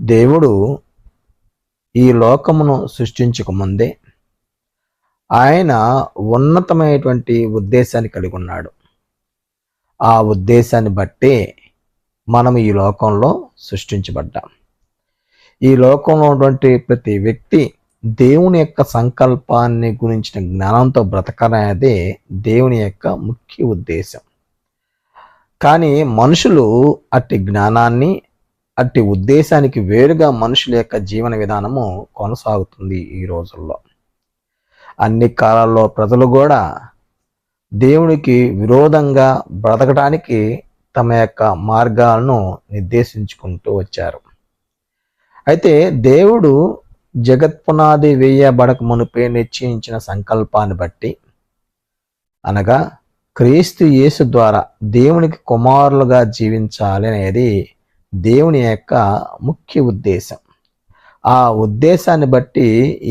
దేవుడు ఈ లోకమును సృష్టించక ముందే ఆయన ఉన్నతమైనటువంటి ఉద్దేశాన్ని కలిగి ఉన్నాడు. ఆ ఉద్దేశాన్ని బట్టే మనం ఈ లోకంలో సృష్టించబడ్డాం. ఈ లోకంలో ఉన్నటువంటి ప్రతి వ్యక్తి దేవుని యొక్క సంకల్పాన్ని గురించిన జ్ఞానంతో బ్రతకనేదే దేవుని యొక్క ముఖ్య ఉద్దేశం. కానీ మనుషులు అట్టి జ్ఞానాన్ని అట్టి ఉద్దేశానికి వేరుగా మనుషుల యొక్క జీవన విధానము కొనసాగుతుంది ఈ రోజుల్లో. అన్ని కాలాల్లో ప్రజలు కూడా దేవునికి విరోధంగా బ్రతకడానికి తమ యొక్క మార్గాలను నిర్దేశించుకుంటూ వచ్చారు. అయితే దేవుడు జగత్పునాది వేయబడక మునిపే నిశ్చయించిన సంకల్పాన్ని బట్టి అనగా క్రీస్తు యేసు ద్వారా దేవునికి కుమారులుగా జీవించాలి అనేది దేవుని యొక్క ముఖ్య ఉద్దేశం. ఆ ఉద్దేశాన్ని బట్టి ఈ